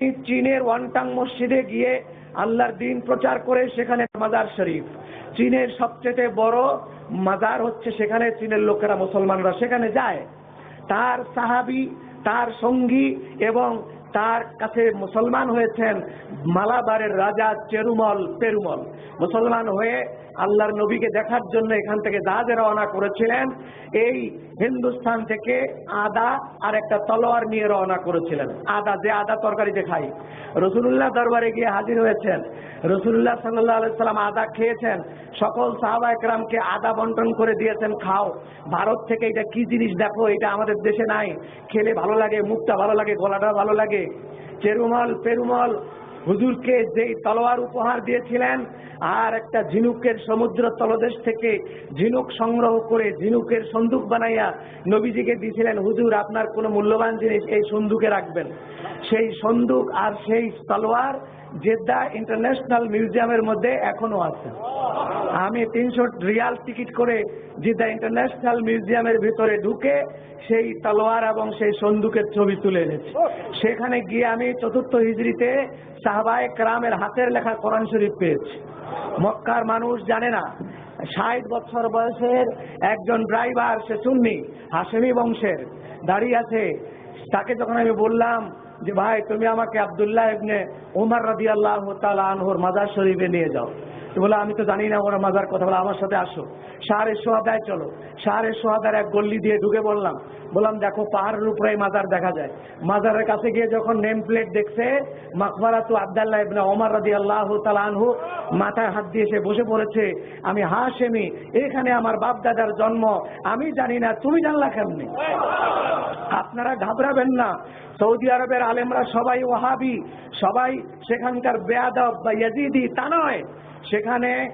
চীনের ওয়ানটাং মসজিদে গিয়ে আল্লাহর দিন প্রচার করে সেখানে মাজার শরীফ। চীনের সবচেয়ে বড় মাজার হচ্ছে সেখানে চীনের লোকেরা, মুসলমানরা সেখানে যায়। তার সাহাবি, তার সঙ্গী এবং তার কাছে মুসলমান হয়েছেন মালাবারের রাজা চেরুমল পেরুমল। মুসলমান হয়ে আল্লাহর নবীকে দেখার জন্য এখান থেকে জাহাজে রওনা করেছিলেন। এই হিন্দুস্তান থেকে আদা আর একটা তলোয়ার নিয়ে রওনা করেছিলেন। আদা, যে আদা তরকারিতে খাই। রসুল্লাহ দরবারে গিয়ে হাজির হয়েছেন। রসুল্লাহ সাল্লাহ সাল্লাম আদা খেয়েছেন। সকল সাহাবা একরামকে আদা বন্টন করে দিয়েছেন, খাও। ভারত থেকে এটা কি জিনিস দেখো? এটা আমাদের দেশে নাই। খেলে ভালো লাগে, মুখটা ভালো লাগে গলাটা ভালো লাগে। চেরুমল, পেরুমল হুজুরকে যেই তলোয়ার উপহার দিয়েছিলেন, আর একটা ঝিনুকের সমুদ্র তলদেশ থেকে ঝিনুক সংগ্রহ করে ঝিনুকের সন্দুক বানাইয়া নবীজিকে দিয়েছিলেন, হুজুর, আপনার কোনো মূল্যবান জিনিস এই সন্দুকে রাখবেন। সেই সন্দুক আর সেই তলোয়ার জেদ্দা ইন্টারন্যাশনাল মিউজিয়ামের মধ্যে এখনও আছে। আমি তিনশো রিয়াল টিকিট করে জেদ্দা ইন্টারন্যাশনাল মিউজিয়ামের ভিতরে ঢুকে সেই তলোয়ার এবং সেই সন্দুকের ছবি তুলে এনেছি। সেখানে গিয়ে আমি চতুর্থ হিজড়িতে সাহবায় ক্রামের হাতের লেখা কোরআন শরীফ পেয়েছি। মক্কার মানুষ জানে না, ষাট বছর বয়সের একজন ড্রাইভার, সে সুন্নি হাসেমি বংশের, দাঁড়িয়ে আছে। তাকে যখন আমি বললাম যে, ভাই, তুমি আমাকে আবদুল্লাহ ইবনে উমার রাদি আল্লাহ আনহর মাজার শরীফে নিয়ে যাও। বলে, আমি তো জানি না ওরা মাজার কথা। বলে, আমার সাথে আসো। সাহারের সোহাদায় চলো। সাহারের সোহাদার এক গল্লি দিয়ে ঢুকে বললাম বললাম, দেখো, পাহাড়ের উপরে মাজার দেখা যায়। মাজারের কাছে গিয়ে যখন নেম প্লেট দেখছে, মাকবারাতু আবদাল্লাহ ইবনে ওমর রাদি আল্লাহ আনহু মাথায় হাত দিয়ে সে বসে পড়েছে। আমি হাসেমি এখানে আমার বাপ দাদার জন্ম। আমি জানি না, তুমি জানলা কেমনি? আপনারা ঘাবড়াবেন না। সৌদি আরবের আলেমরা সবাই ওহাবি সবাই সেখানকার বেয়াদব বা ইয়াজিদি, তা নয়। সেখানে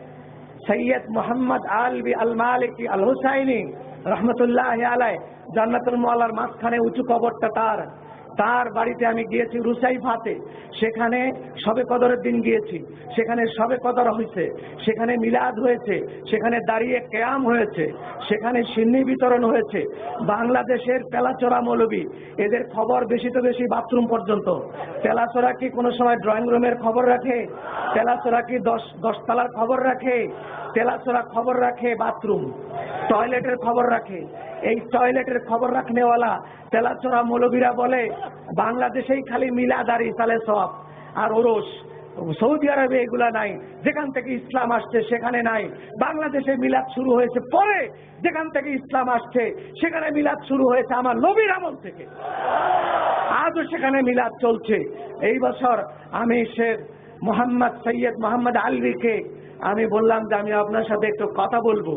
সৈয়দ মোহাম্মদ আলবি আল মালিকি আল হুসাইনি রহমতুল্লাহ আলাই জান্নাতুল মোয়ালার মাঝখানে উঁচু কবরটা তার। তার বাড়িতে আমি গিয়েছি রুসাইফাতে। সেখানে সবে কদরের দিন গিয়েছি। সেখানে সবে কদর হয়েছে সেখানে মিলাদ হয়েছে। সেখানে দাঁড়িয়ে ক্যাম হয়েছে। সেখানে সিন্নি বিতরণ হয়েছে। বাংলাদেশের তেলাচোরা মৌলবী, এদের খবর বেশি তো বেশি বাথরুম পর্যন্ত। তেলাচোরা কি কোনো সময় ড্রয়িং রুমের খবর রাখে? তেলাচোরা কি দশ দশতলার খবর রাখে? তেলাচোরা খবর রাখে বাথরুম। টয়লেটের খবর রাখে। এই টয়লেটের খবর রাখনেওয়ালা তেলাচোরা মৌলবীরা বলে, বাংলাদেশেই খালি মিলাদ মিলাদারি সালে সব আর ওরস। সৌদি আরবে এগুলা নাই, যেখান থেকে ইসলাম আসছে সেখানে নাই। বাংলাদেশে মিলাদ শুরু হয়েছে পরে যেখান থেকে ইসলাম আসছে, সেখানে মিলাদ শুরু হয়েছে আমার নবীর আমল থেকে। আজও সেখানে মিলাদ চলছে। এই বছর আমি সে মোহাম্মদ সৈয়দ মোহাম্মদ আলভিকে আমি বললাম যে আমি আপনার সাথে একটু কথা বলব।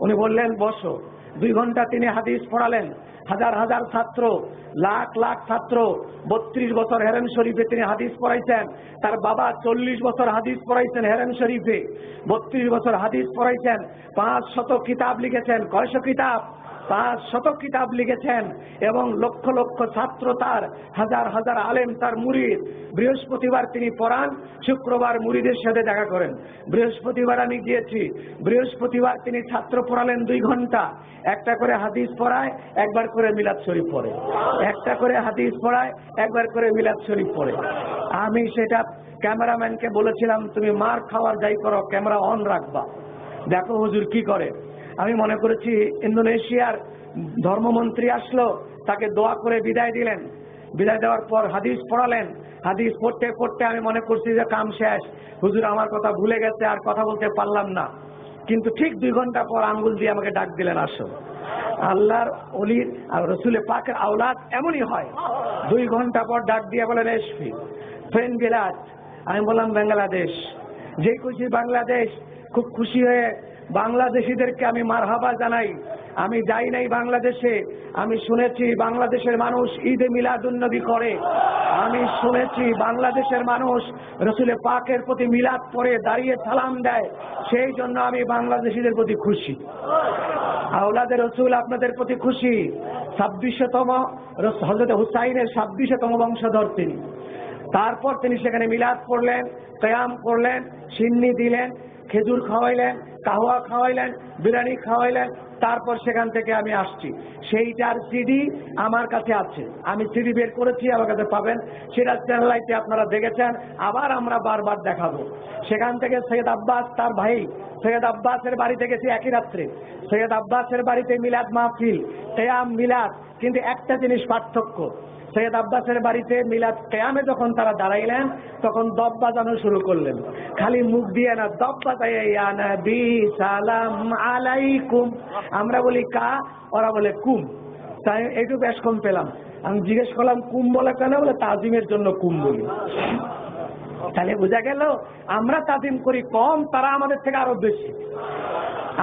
উনি বললেন, বসো। দুই ঘণ্টা তিনি হাদিস পড়ালেন। হাজার হাজার ছাত্র, লাখ লাখ ছাত্র, বত্রিশ বছর হেরেন শরীফে তিনি হাদিস পড়াইছেন। তার বাবা চল্লিশ বছর হাদিস পড়াইছেন হেরেন শরীফে। বত্রিশ বছর হাদিস পড়াইছেন, পাঁচ শত কিতাব লিখেছেন। কয়শ কিতাব? পাঁচ শত কিতাব লিখেছেন এবং লক্ষ লক্ষ ছাত্র তার, হাজার হাজার আলেম তার মুরিদ। বৃহস্পতিবার তিনি পড়ান, শুক্রবার মুরিদের সাথে দেখা করেন। বৃহস্পতিবার আমি গিয়েছি, বৃহস্পতিবার তিনি ছাত্র পড়ালেন দুই ঘণ্টা। একটা করে হাদিস পড়ায়, একবার করে মিলাদ শরীফ পড়ে। একটা করে হাদিস পড়ায়, একবার করে মিলাদ শরীফ পড়ে। আমি সেটা ক্যামেরাম্যানকে বলেছিলাম, তুমি মার খাওয়ার যাই করো, ক্যামেরা অন রাখবা। দেখো হুজুর কি করে। আমি মনে করেছি ইন্দোনেশিয়ার ধর্মমন্ত্রী আসলো, তাকে দোয়া করে বিদায় দিলেন। বিদায় দেওয়ার পর হাদিস পড়ালেন। হাদিস পড়তে পড়তে আমি মনে করছি যে কাম শেষ। হুজুর আমার কথা ভুলে গেছে, আর কথা বলতে পারলাম না। কিন্তু ঠিক দুই ঘণ্টা পর আঙ্গুল দিয়ে আমাকে ডাক দিলেন, আসো। আল্লাহর অলির আর রসুলের পাকের আওলাদ এমনই হয়। দুই ঘণ্টা পর ডাক দিয়ে বলেন এসপি ফ্রেন্ড বিলাস আমি বললাম, বাংলাদেশ। যে খুশি বাংলাদেশ, খুব খুশি হয়ে বাংলাদেশিদেরকে আমি মারহাবা জানাই। আমি যাই নাই বাংলাদেশে। আমি শুনেছি বাংলাদেশের মানুষ ঈদে মিলাদুন্নবী করে। আমি শুনেছি বাংলাদেশের মানুষ রসুলের পাকের প্রতি মিলাদ পরে দাঁড়িয়ে সালাম দেয়। সেই জন্য আমি বাংলাদেশিদের প্রতি খুশি। আওলাদের রসুল আপনাদের প্রতি খুশি। ছাব্বিশতম হজরত হুসাইনের ছাব্বিশতম বংশধর তিনি। তারপর তিনি সেখানে মিলাদ করলেন, কয়াম করলেন, সিন্নি দিলেন, খেজুর খাওয়াইলেন কাহওয়া খাওয়াইলেন, বিরিয়ানি খাওয়াইলেন, তারপর সেখান থেকে আমি আসছি। সেইটার সিডি আমার কাছে আছে। আমি সিডি বের করেছি, আমার কাছে পাবেন। সেটা চ্যানেলাইতে আপনারা দেখেছেন। আবার আমরা বারবার দেখাবো। সেখান থেকে সৈয়দ আব্বাস, তার ভাই, সৈয়দ আব্বাসের বাড়িতে গেছি একই রাত্রে। সৈয়দ আব্বাসের বাড়িতে মিলাদ মাহফিল, কেয়াম, মিলাদ। কিন্তু একটা জিনিস পার্থক্য, সৈয়দ আব্বাসের বাড়িতে মিলাদ কেয়ামে যখন তারা দাঁড়াইলেন, তখন দব বাজানো শুরু করলেন। খালি মুখ দিয়ে না, দব বাজাইয়া নবী সালাম আলাইকুম। আমরা বলি কা, ওরা বলে কুম। তাই একটু বেশ কম পেলাম। আমি জিজ্ঞেস করলাম, কুম বলে কেন? বলে তাজিমের জন্য কুম বলি। তাহলে বোঝা গেল, আমরা তাজিম করি কম, তারা আমাদের থেকে আরও বেশি।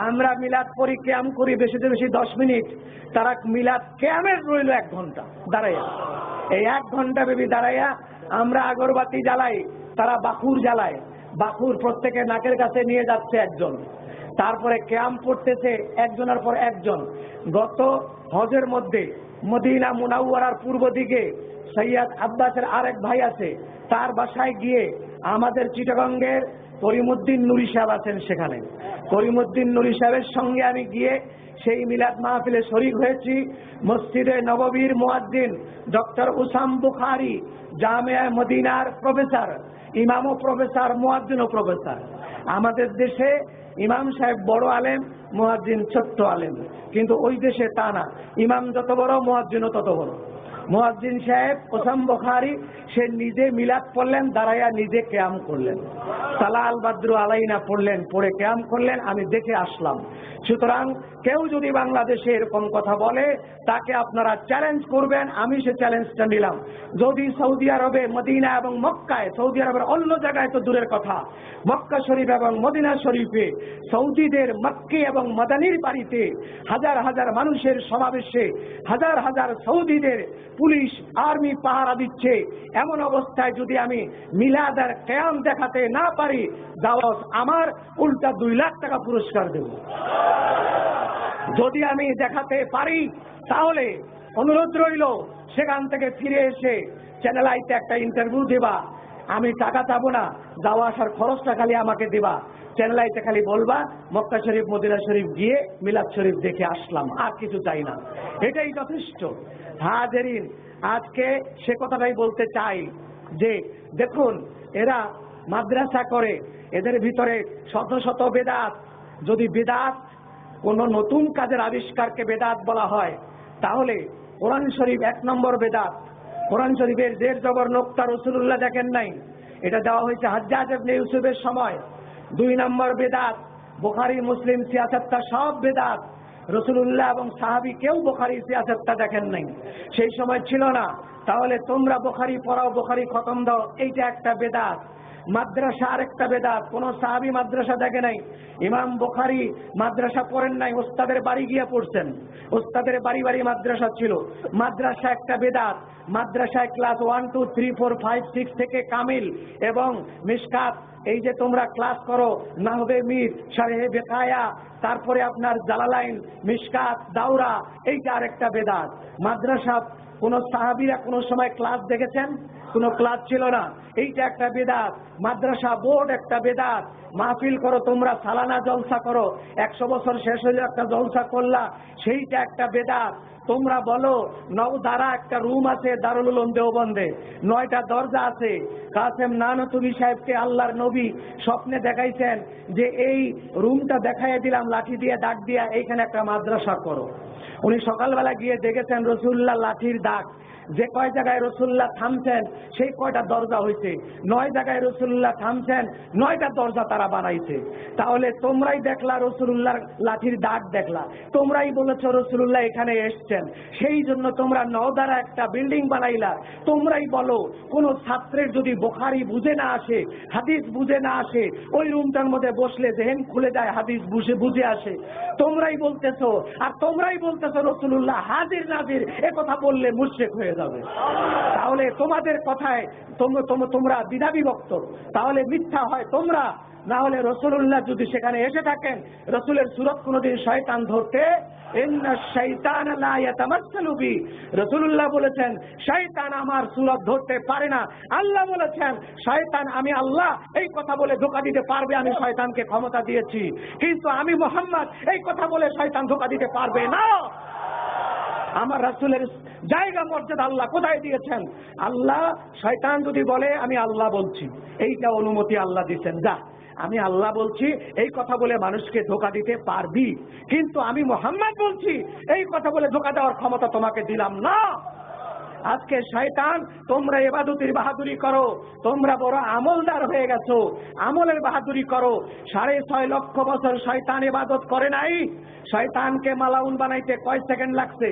আমরা মিলাদ করি ক্যাম করি বেশি তো বেশি দশ মিনিট। তারা মিলাদ ক্যামের রইল এক ঘণ্টা, দাঁড়াইয়া। এই এক ঘণ্টা বেবি দাঁড়াইয়া আমরা আগরবাতি জ্বালাই, তারা বাকুর জ্বালায়। বাকুর প্রত্যেকে নাকের কাছে নিয়ে যাচ্ছে একজন। তারপরে ক্যাম্প পড়তেছে একজনের পর একজন। গত হজের মধ্যে মদিনা মুনাউয়ারার পূর্ব দিকে সৈয়দ আব্বাসের আরেক ভাই আছে। তার বাসায় গিয়ে আমাদের চিটাগঙ্গের করিমুদ্দিন নুরি সাহেব আছেন সেখানে। করিমুদ্দিন নুরি সাহেবের সঙ্গে আমি গিয়ে সেই মিলাদ মাহফিলে শরিক হয়েছি। মসজিদে নববীর মোয়াদ্দিন ডক্টর উসাম বুখারি জামিয়া মদিনার প্রফেসর। ইমামও প্রফেসর ও প্রফেসর। আমাদের দেশে ইমাম সাহেব বড় আলেম, মোয়াজ্জিন ছোট্ট আলেম। কিন্তু ওই দেশে তা না। ইমাম যত বড়, মোয়াজ্জিনও তত বড়। মুয়াজ্জিন সাহেব ওসাম বখারি, সে নিজে মিলাদ পড়লেন, দাঁড়াইয়া নিজে ক্যাম করলেন। সালা আল বাদ্রু আলাইনা পড়লেন, পড়ে ক্যাম করলেন, আমি দেখে আসলাম। সুতরাং কেউ যদি বাংলাদেশে এরকম কথা বলে, তাকে আপনারা চ্যালেঞ্জ করবেন, আমি সে চ্যালেঞ্জটা নিলাম। যদি সৌদি আরবে, মদিনা এবং মক্কায়, সৌদি আরবের অন্য জায়গায় তো দূরের কথা। মক্কা শরীফ এবং মদিনা শরীফে সৌদিদের মক্কি এবং মাদানির বাড়িতে হাজার হাজার মানুষের সমাবেশে হাজার হাজার সৌদিদের পুলিশ, আর্মি পাহারা দিচ্ছে। এমন অবস্থায় যদি আমি মিলাদ আর কেয়াম দেখাতে না পারি, দাওয়াত আমার উল্টা দুই লাখ টাকা পুরস্কার দেব। যদি আমি দেখাতে পারি, তাহলে অনুরোধ রইল, সেখান থেকে ফিরে এসে চ্যানেল আইতে একটা ইন্টারভিউ দেবা। আমি টাকা চাবো না, যাওয়া আসার খরচটা খালি আমাকে দেবা। চ্যানেল আইতে খালি বলবা, মক্কা শরীফ, মদিনা শরীফ গিয়ে মিলাদ শরীফ দেখে আসলাম, আর কিছু চাই না। এটাই যথেষ্ট। হাজারিন, আজকে সে কথাটাই বলতে চাই যে, দেখুন, এরা মাদ্রাসা করে, এদের ভিতরে শত শত বেদাত। যদি বেদাত কোন নতুন কাজের আবিষ্কারকে বেদাত বলা হয়, তাহলে কোরআন শরীফ এক নম্বর বেদাত। কোরআন শরীফের জের জবর নোক্তা রসুল্লাহ দেখেন নাই। এটা দেওয়া হয়েছে হাজ্জাজ ইউসুফের সময়। দুই নম্বর বেদাত, বোখারি, মুসলিম সিয়াসতটা সব বেদাত। রসুল্লাহ এবং সাহাবি কেউ বোখারি সিয়াসতটা দেখেন নাই। সেই সময় ছিল না। তাহলে তোমরা বোখারি পড়াও, বোখারি খতম দাও। এইটা একটা বেদাত। মাদ্রাসা আরেকটা বেদাত। কোন সাহাবি মাদ্রাসা দেখে নাই? ইমাম বোখারি মাদ্রাসা পড়েন নাই ওস্তাদের বাড়ি গিয়ে পড়ছেন। ওস্তাদের বাড়ি বাড়ি মাদ্রাসা ছিল। মাদ্রাসা একটা বেদাত। মাদ্রাসায় class one, two, three, four, five, six থেকে কামিল এবং মিসকাত এই যে তোমরা ক্লাস করো নাহবে মির সারেহে বেকায়া তারপরে আপনার জালালাইন মিসকাত দাউরা এইটা আরেকটা বেদাত। মাদ্রাসা, কোন সাহাবিরা কোন সময় ক্লাস দেখেছেন? কোন ক্লাস ছিল না। এইটা একটা বেদাত। মাদ্রাসা বোর্ড একটা বেদাত। মাহফিল করো, তোমরা সালানা জলসা করো। একশো বছর শেষ হলে একটা জলসা করলা, সেইটা একটা বেদাত। তোমরা বলো নব দ্বারা একটা রুম আছে দারুল দেওবন্দে, নয়টা দরজা আছে। কাসেম নানতুবি সাহেবকে আল্লাহর নবী স্বপ্নে দেখাইছেন যে এই রুমটা দেখাইয়া দিলাম, লাঠি দিয়ে ডাক দিয়া, এইখানে একটা মাদ্রাসা করো। উনি সকালবেলা গিয়ে দেখেছেন রসুল্লাহ লাঠির দাগ। যে কয় জায়গায় রসুল্লাহ থামছেন, সেই কয়টা দরজা হয়েছে নয় জায়গায় রসুল্লাহ থামছেন, নয়টা দরজা তারা বানাইছে। তাহলে তোমরাই দেখলা রসুল্লাহর লাঠির দাগ দেখলা। তোমরাই বলেছ রসুল্লাহ এখানে এসছেন। সেই জন্য তোমরা নওদারা একটা বিল্ডিং বানাইলা। তোমরাই বলো, কোন ছাত্রের যদি বোখারি বুঝে না আসে, হাদিস বুঝে না আসে, ওই রুমটার মধ্যে বসলে জেহেন খুলে যায়, হাদিস বুঝে বুঝে আসে। তোমরাই বলতেছ, আর তোমরাই বলতেছ রসুল্লাহ হাজির নাজির, এ কথা বললে মুশেক হয়ে যাবে। তাহলে তোমাদের কথায় তোম- তোম- তোমরা দ্বিধা বিভক্ত তাহলে মিথ্যা হয় তোমরা। না হলে রসুল্লাহ যদি সেখানে এসে থাকেন, রসুলের সুরত কোনোদিন শয়তান ধরতে রসুল্লাহ বলেছেন, শয়তান আমার সুরত ধরতে পারে না। আল্লাহ বলেছেন, শয়তান, আমি আল্লাহ, এই কথা বলে ধোকা দিতে পারবে, আমি শয়তানকে ক্ষমতা দিয়েছি। কিন্তু আমি মোহাম্মদ, এই কথা বলে শয়তান ধোকা দিতে পারবে না। আমার রাসুলের জায়গা, মর্যাদা আল্লাহ কোথায় দিয়েছেন? আল্লাহ, শয়তান যদি বলে, আমি আল্লাহ বলছি। এইটা অনুমতি আল্লাহ দিচ্ছেন যা। আমি আল্লাহ বলছি, এই কথা বলে মানুষকে ধোকা দিতে পারবি। কিন্তু আমি মোহাম্মদ বলছি, এই কথা বলে ধোকা দেওয়ার ক্ষমতা তোমাকে দিলাম না। আজকে শয়তান, তোমরা এবাদতির বাহাদুরি করো। তোমরা বড় আমলদার হয়ে গেছো। আমলের বাহাদুরি করো। সাড়ে ছয় লক্ষ বছর শয়তান এবাদত করে নাই। শয়তানকে মালাউন বানাইতে কয় সেকেন্ড লাগছে?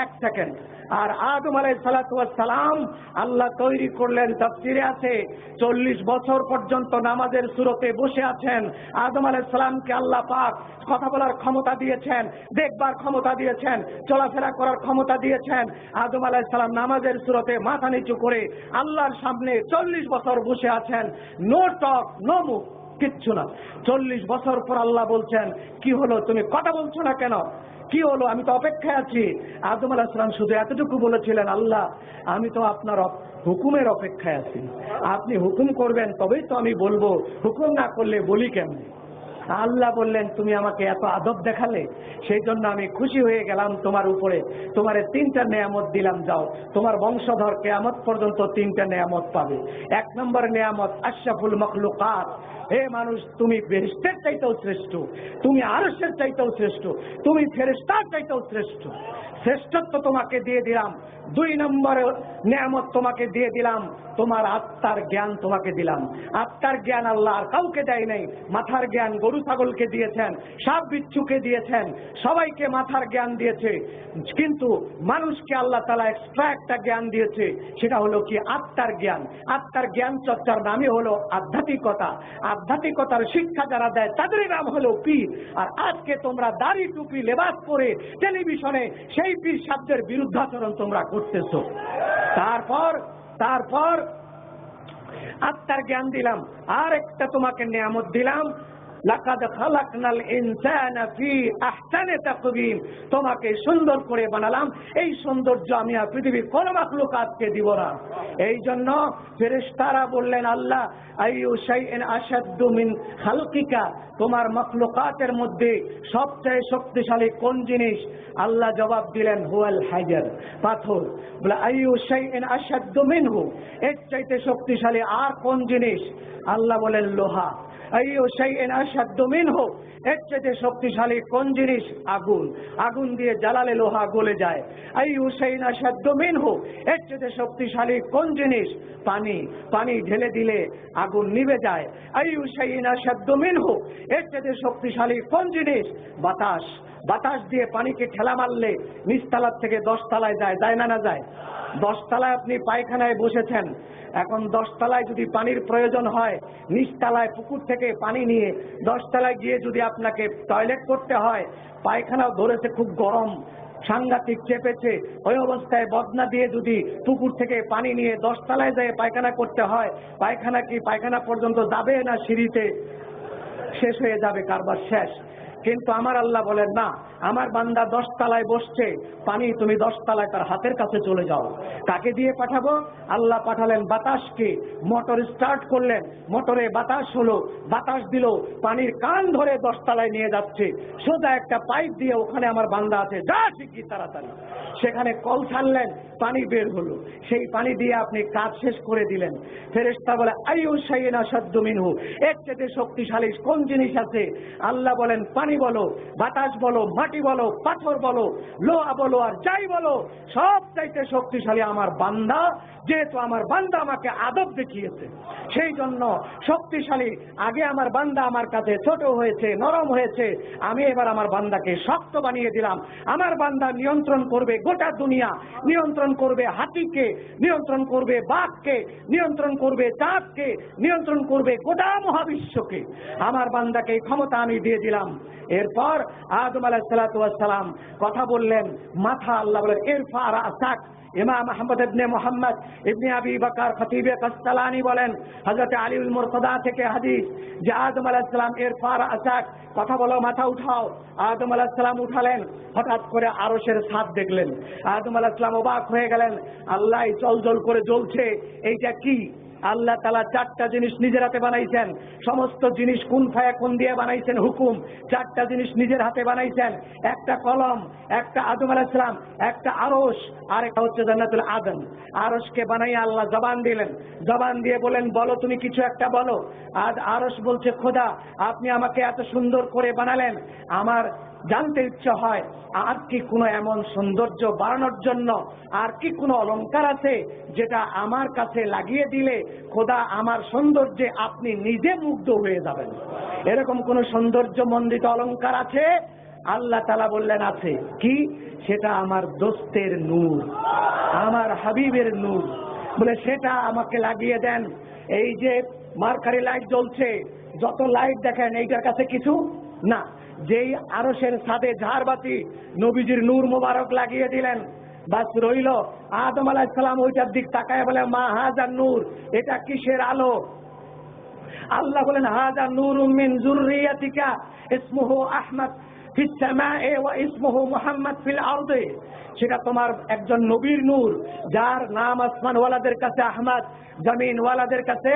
এক সেকেন্ড। আর আদম আলাই সালাম আল্লাহ তৈরি করলেন তফসিরে আছে, চল্লিশ বছর পর্যন্ত নামাজের সুরতে বসে আছেন। আদম আলাই সালামকে আল্লাহ পাক কথা বলার ক্ষমতা দিয়েছেন, দেখবার ক্ষমতা দিয়েছেন, চলাফেরা করার ক্ষমতা দিয়েছেন। আদম আলাই সালাম নামাজের সুরতে মাথা নিচু করে আল্লাহর সামনে চল্লিশ বছর বসে আছেন। নো টক নো মুখ কিচ্ছু না। চল্লিশ বছর পর আল্লাহ বলছেন, কি হলো? তুমি কথা বলছো না কেন? কি হলো? আমি তো অপেক্ষায় আছি। আদম আলাহিসাম শুধু এতটুকু বলেছিলেন, আল্লাহ, আমি তো আপনার হুকুমের অপেক্ষায় আছি। আপনি হুকুম করবেন, তবেই তো আমি বলব। হুকুম না করলে বলি কেমন? আল্লাহ বললেন, তুমি আমাকে এত আদব দেখালে, সেই জন্য আমি খুশি হয়ে গেলাম তোমার উপরে। তোমার তিনটা নেয়ামত দিলাম, যাও। তোমার বংশধর কেয়ামত পর্যন্ত তিনটা নেয়ামত পাবে। এক নম্বর নেয়ামত, আশরাফুল মখলুকাত। হে মানুষ, তুমি বেরিস্টের চাইতেও শ্রেষ্ঠ। তুমি আরসের চাইতেও শ্রেষ্ঠ। তুমি ফেরেস্তার চাইতেও শ্রেষ্ঠ। শ্রেষ্ঠত্ব তোমাকে দিয়ে দিলাম। দুই নম্বর নিয়ামত তোমাকে দিয়ে দিলাম, তোমার আত্মার জ্ঞান তোমাকে দিলাম। আত্মার জ্ঞান আল্লাহ আর কাউকে দেয় নাই, মাথার জ্ঞান গরু ছাগলকে দিয়েছেন, সাপ বিচ্ছুকে দিয়েছেন, সবাইকে মাথার জ্ঞান দিয়েছে। কিন্তু মানুষকে আল্লাহ তালা এক্সট্রা একটা জ্ঞান দিয়েছে, সেটা হলো কি? আত্মার জ্ঞান। আত্মার জ্ঞান চর্চার নামই হলো আধ্যাত্মিকতা। আধ্যাত্মিকতার শিক্ষা যারা দেয় তাদের নাম হলো পীর। আর আজকে তোমরা দাড়ি টুপি, লেবাস পরে টেলিভিশনে সেই পীর শব্দের বিরুদ্ধাচরণ তোমরা করতেছ। তারপর তারপর আত্মার জ্ঞান দিলাম আর একটা তোমাকে নিয়ামত দিলাম লাকাদ খালাকনাল ইনসানা ফি আহসানি তাকবীম তোমাকে সুন্দর করে বানালাম। এই সৌন্দর্য আমি আর পৃথিবীর কোন মাখলুকাতকে দিব না। এই জন্য ফেরেশতারা বললেন, আল্লাহ, আইয়ু শাইইন আশাদ্দু মিন খালকিকা? তোমার মাখলুকাতের মধ্যে সবচেয়ে শক্তিশালী কোন জিনিস? আল্লাহ জবাব দিলেন, হুয়াল হাজার, পাথর। বলে, আইয়ু শাইইন আশাদ্দু মিনহু। এর চাইতে শক্তিশালী আর কোন জিনিস? আল্লাহ বলেন, লোহা। এর শক্তিশালী কোন জিনিস? আগুন। আগুন দিয়ে জ্বালালে লোহা গলে যায়। এই হুসাইন আসাদ্য মিনহু। এর চেয়ে শক্তিশালী কোন জিনিস? পানি। পানি ঢেলে দিলে আগুন নিভে যায়। এই হুসাইন আসাদ্য মিনহু। এর চেয়ে শক্তিশালী কোন জিনিস? বাতাস। বাতাস দিয়ে পানিকে ঠেলা মারলে নিচতলার থেকে দশ তলায় যায় যায় না না যায়? দশ তলায় আপনি পায়খানায় বসেছেন। এখন দশতলায় যদি পানির প্রয়োজন হয়, নিচতলায় পুকুর থেকে পানি নিয়ে দশতলায় গিয়ে যদি আপনাকে টয়লেট করতে হয় পায়খানাও ধরেছে খুব গরম, সাংঘাতিক চেপেছে, ওই অবস্থায় বদনা দিয়ে যদি পুকুর থেকে পানি নিয়ে দশতলায় যেয়ে পায়খানা করতে হয়, পায়খানা কি পায়খানা পর্যন্ত যাবে না সিঁড়িতে? শেষ হয়ে যাবে কারবার শেষ। কিন্তু আমার আল্লাহ বলেন, না, আমার বান্দা দশ তালায় বসছে, পানি তুমি দশ তালায় তার হাতের কাছে চলে যাও। কাকে দিয়ে পাঠাবো? আল্লাহ পাঠালেন, বাতাসকে। মোটর স্টার্ট করলেন, মোটরে বাতাস হলো, বাতাস দিল, পানির কান ধরে দশ তালায় নিয়ে যাচ্ছে। সোজা একটা পাইপ দিয়ে ওখানে আমার বান্দা আছে, যা শিখি তাড়াতাড়ি। সেখানে কল ছাড়লেন, পানি বের হলো। সেই পানি দিয়ে আপনি কাজ শেষ করে দিলেন। ফেরেস্তা বলে আইউ সাইনা সদ্য মিনহু, এর চেয়ে শক্তিশালী কোন জিনিস আছে? আল্লাহ বলেন, পানি বলো, বাতাস বলো, মাটি বলো, পাথর বলো, লোহা বলো আর যাই বলো, সব চাইতে শক্তিশালী আমার বান্দা, যেহেতু আমার বান্দা আমাকে আদব দেখিয়েছে। সেই জন্য শক্তিশালী, আগে আমার বান্দা আমার কাছে ছোট হয়েছে, নরম হয়েছে, আমি এবার আমার বান্দাকে শক্ত বানিয়ে দিলাম। আমার বান্দা নিয়ন্ত্রণ করবে গোটা দুনিয়া, নিয়ন্ত্রণ করবে হাতিকে, নিয়ন্ত্রণ করবে বাঘকে, নিয়ন্ত্রণ করবে চাঁদকে, নিয়ন্ত্রণ করবে গোটা মহাবিশ্বকে। আমার বান্দাকে ক্ষমতা আমি দিয়ে দিলাম। এরপর আদম আলাহ সালাম কথা বললেন, মাথা আল্লাহ বলেন এরফা রাসাক ইমাম আহমদ ইবনে মোহাম্মদ ইবনে আবি বকর খতিবে কাস্তালানি বলেন, হযরত আলীউল মুরতদা থেকে হাদিস যে আদম আলাইহিস সালাম এরফা রাসাক কথা বলো, মাথা উঠাও। আদম আলাইহিস সালাম উঠালেন, হঠাৎ করে আরশের ছাদ দেখলেন। আদম আলাইহিস সালাম অবাক হয়ে গেলেন, আল্লাহ জল করে জ্বলছে, এইটা কি? আল্লাহ তালা চারটা জিনিস নিজের হাতে বানাইছেন। সমস্ত জিনিস কোন ফায়া কোন দিয়ে বানাইছেন হুকুম, চারটা জিনিস নিজের হাতে বানাইছেন। একটা কলম, একটা আদম আলাইসালাম একটা আরস আর একটা হচ্ছে জান্নাতুল আদম আরসকে বানাই আল্লাহ জবান দিলেন। জবান দিয়ে বলেন, বলো তুমি কিছু একটা বলো। আজ আরস বলছে, খোদা, আপনি আমাকে এত সুন্দর করে বানালেন। আমার জানতে ইচ্ছা হয়, আর কি কোনো এমন সৌন্দর্য বাড়ানোর জন্য, আর কি কোনো অলঙ্কার আছে যেটা আমার কাছে লাগিয়ে দিলে খোদা আমার সৌন্দর্যে আপনি নিজে মুগ্ধ হয়ে যাবেন। এরকম কোন সৌন্দর্য মন্ডিত অলঙ্কার আছে? আল্লাহ তালা বললেন, আছে। কি? সেটা আমার দোস্তের নূর, আমার হাবিবের নূর। বলে, সেটা আমাকে লাগিয়ে দেন। এই যে মার্কারি লাইট জ্বলছে, যত লাইট দেখেন, এইটার কাছে কিছু না। যেই আরসের সাদে ঝাড়বাতি নবীজির নূর মোবারক লাগিয়ে দিলেন, বাস রইল, আদম আলাহিসাল্লাম ওইটার দিক তাকায় বলে, মা হাজার নূর, এটা কিসের আলো? আল্লাহ বলেন, হাজা নূর মিন জুররিয়াতিকা ইসমুহু আহমদ সেটা তোমার একজন নবীর নূর, যার নাম আসমান ওয়ালাদের কাছে আহমদ জমিন ওয়ালাদের কাছে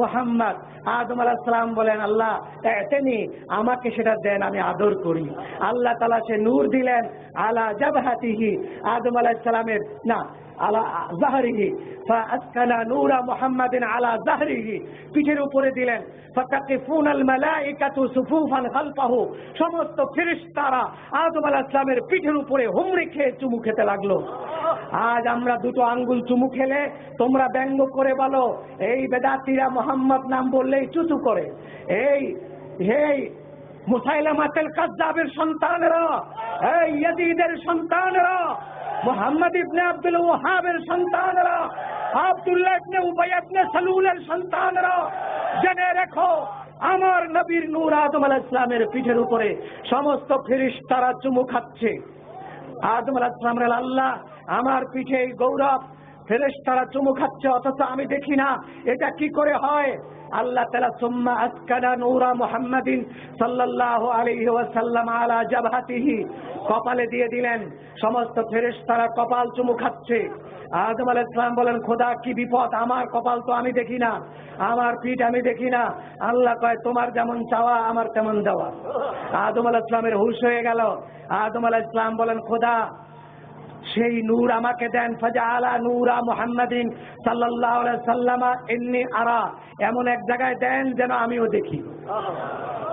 মোহাম্মদ। আদম আলাহিসাম বলেন, আল্লাহ, এতেনি, আমাকে সেটা দেন, আমি আদর করি। আল্লাহ তালা সে নূর দিলেন, আলা জাবহাতিহি। আদম আলাহিসামের না, আলা নূরা মুহাম্মাদিন আলা পিঠের উপরে দিলেন ফাতাকিফুন আল মালাইকাতু সুফুফান খালফাহু। সমস্ত ফেরেশতারা আদম পিঠের উপরে হুমড়ি খেয়ে চুমু খেতে লাগল। আজ আমরা দুটো আঙ্গুল চুমু খেলে তোমরা ব্যঙ্গ করে বলো, এই বেদাতিরা মোহাম্মদ নাম বললেই চুচু করে, এই এই মুসাইলামাতেল কাজ্জাবের সন্তানেরা, এই ইয়াজিদের সন্তানেরা, মোহাম্মদ ইবনে আব্দুল ওয়াহাবের সন্তানরা, আব্দুল্লাহ ইবনে উবাই ইবনে সালুলের সন্তানরা, জেনে রেখো, আমার নবীর নূর আদম আলাইহিস সালামের পিঠের উপরে সমস্ত ফেরেশতারা চুমু খাচ্ছে। আদম আলাইহিস সালামের আল্লাহ, আমার পিঠে এই গৌরব, ফেরেশতারা চুমু খাচ্ছে, অথচ আমি দেখি না, এটা কি করে হয়? আল্লাহ তালা সুম্মা আসকানা নূরা মুহাম্মাদিন সাল্লাল্লাহু আলাইহি ওয়াসাল্লাম আলা জাবহাতিহি, কপালে দিয়ে দিলেন, সমস্ত ফেরেশতারা কপাল চুমু খাচ্ছে। আদম আলাইহিস সালাম বলেন, খোদা, কি বিপদ? আমার কপাল তো আমি দেখি না, আমার পিঠ আমি দেখি না। আল্লাহ কয়, তোমার যেমন চাওয়া, আমার তেমন দেওয়া। আদম আলাইহিস সালামের হুশ হয়ে গেল। আদম আলাইহিস ইসলাম বলেন, খোদা সেই নূর আমাকে দেন ফাজা আলা নূরা মুহাম্মাদিন সাল্লাল্লাহু আলাইহি সাল্লামা ইন্নি আরা। এমন এক জায়গায় দেন যেন আমিও দেখি।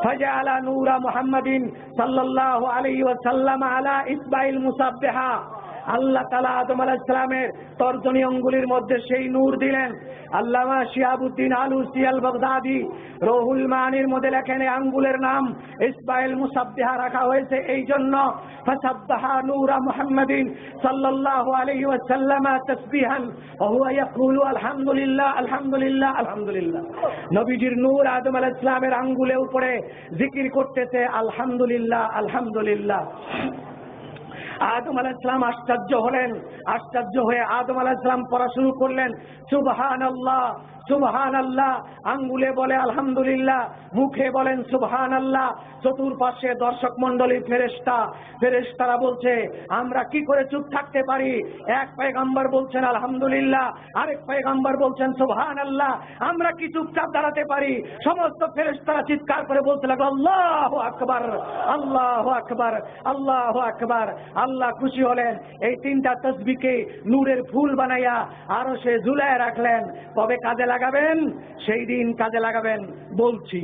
ফাজা আলা নূরা মুহাম্মাদিন সাল্লাল্লাহু আলাইহি ওয়াসাল্লাম আলা ইসবাইল মুসাব্বিহা। আল্লাহ তালা আদম আলাহিসামের তর্জনী অঙ্গুলির মধ্যে সেই নূর দিলেন। আল্লামা শিয়াবুদ্দিন আলুসি আল বগদাদি রহুল মানির মধ্যে লেখেন আঙ্গুলের নাম ইসবাইল মুসাব্বিহা রাখা হয়েছে। এই জন্য নূরা মুহাম্মাদিন সাল্লাল্লাহু আলাইহি তাসবিহান ওয়া ইয়াকুলু, আলহামদুলিল্লাহ আলহামদুলিল্লাহ আলহামদুলিল্লাহ। নবীজির নূর আদম আলাইহিস সালামের আঙ্গুলে উপরে জিকির করতেছে, আলহামদুলিল্লাহ আলহামদুলিল্লাহ। আদম আলাইসালাম আশ্চর্য হলেন। আশ্চর্য হয়ে আদম আলাইসালাম পড়া শুরু করলেন। সুবহান আল্লাহ সুবহান আল্লাহ আঙ্গুলে বলে আলহামদুলিল্লাহ, মুখে বলেন সুবহান আল্লাহ চতুর্পাশে দর্শক মন্ডলী ফেরেস্তা ফেরেস্তারা বলছে, আমরা কি করে চুপ থাকতে পারি? এক পয়গাম্বার বলছেন, আলহামদুলিল্লাহ। আরেক পয়গাম্বার বলছেন সুবহান আল্লাহ আমরা কি চুপচাপ দাঁড়াতে পারি? সমস্ত ফেরেস্তারা চিৎকার করে বলতে লাগল, আল্লাহ আকবার আল্লাহ আকবার আল্লাহ আকবার। আল্লাহ খুশি হলেন, এই তিনটা তসবিকে নূরের ফুল বানাইয়া আরও সে ঝুলায় রাখলেন। কবে কাজে লাগাবেন, সেই দিন কাজে লাগাবেন, বলছি।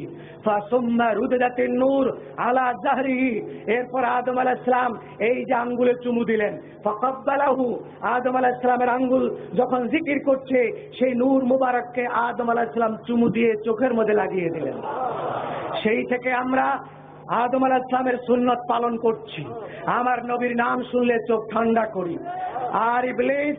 নূর আলা জাহরি। এরপর আদম আলাইহিস সালাম এই যে আঙ্গুলে চুমু দিলেন। আদম আলাইহিস সালামের আঙ্গুল যখন জিকির করছে, সেই নূর মুবারককে আদম আলাইহিস সালাম চুমু দিয়ে চোখের মধ্যে লাগিয়ে দিলেন। সেই থেকে আমরা আদম আলাহিসামের সুন্নত পালন করছি। আমার নবীর নাম শুনলে চোখ ঠান্ডা করি। আর ইবলিস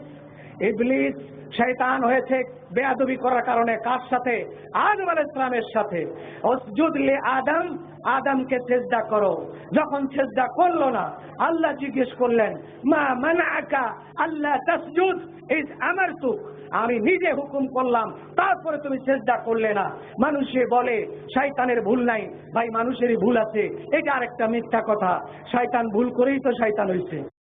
ইবলিস শয়তান হয়েছে বেয়াদবি করার কারণে কার সাথে? আদম আল ইসলামের সাথে। অসজুদলে আদম, আদমকে চেষ্টা করো। যখন চেষ্টা করল না, আল্লাহ জিজ্ঞেস করলেন, মা মানাকা আল্লাহ তাসজুদ? ইজ আমারতু? আমি নিজে হুকুম করলাম, তারপরে তুমি চেষ্টা করলে না। মানুষে বলে, শয়তানের ভুল নাই, ভাই, মানুষেরই ভুল আছে। এটা আরেকটা মিথ্যা কথা। শয়তান ভুল করেই তো শয়তান হয়েছে